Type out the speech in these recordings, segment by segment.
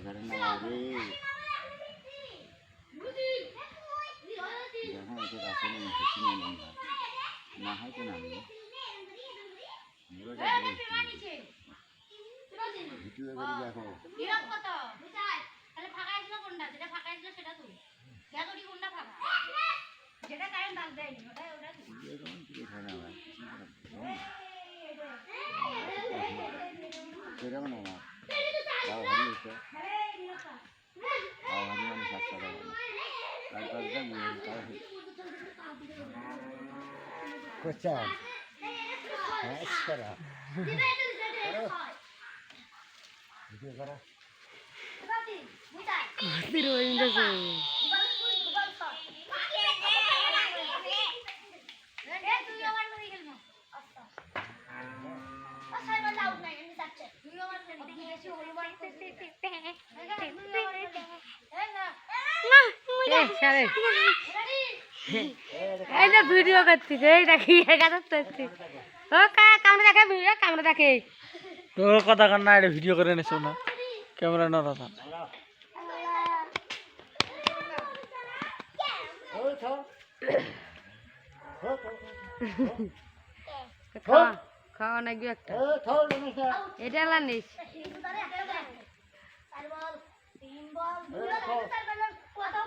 এখানে না রে দেখো এতে কাছে নেই চিনে নেই না না হয় তো নামবে ভিডিও করে দেখো বিরাট কত তাহলে ফাঁকা কোনটা যেটা ফাঁকা সেটা কোনটা ফাঁকা ওটা সেরকম না আমার তাও হারি হচ্ছে তাও ভালো মানে তার পাঁচটা নিয়ে তাও কোচা হ্যাঁ করা ভিডিও করা কাতির হইতেছে সারে এই যে ভিডিও করছিস এইটা কি? গাছ করছিস ও কামড়ে দেখে ভিডিও কামড়ে দেখে। তোর কথা কান না এটা ভিডিও করে নিছো না। ক্যামেরা না দাদা। খাওয়া খাওয়া নাকি একটা। এটা আনিস প্রথম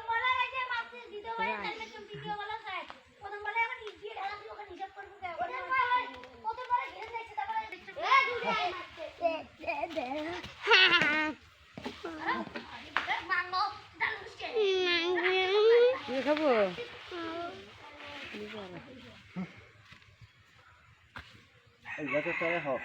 哎，丫头，大家好。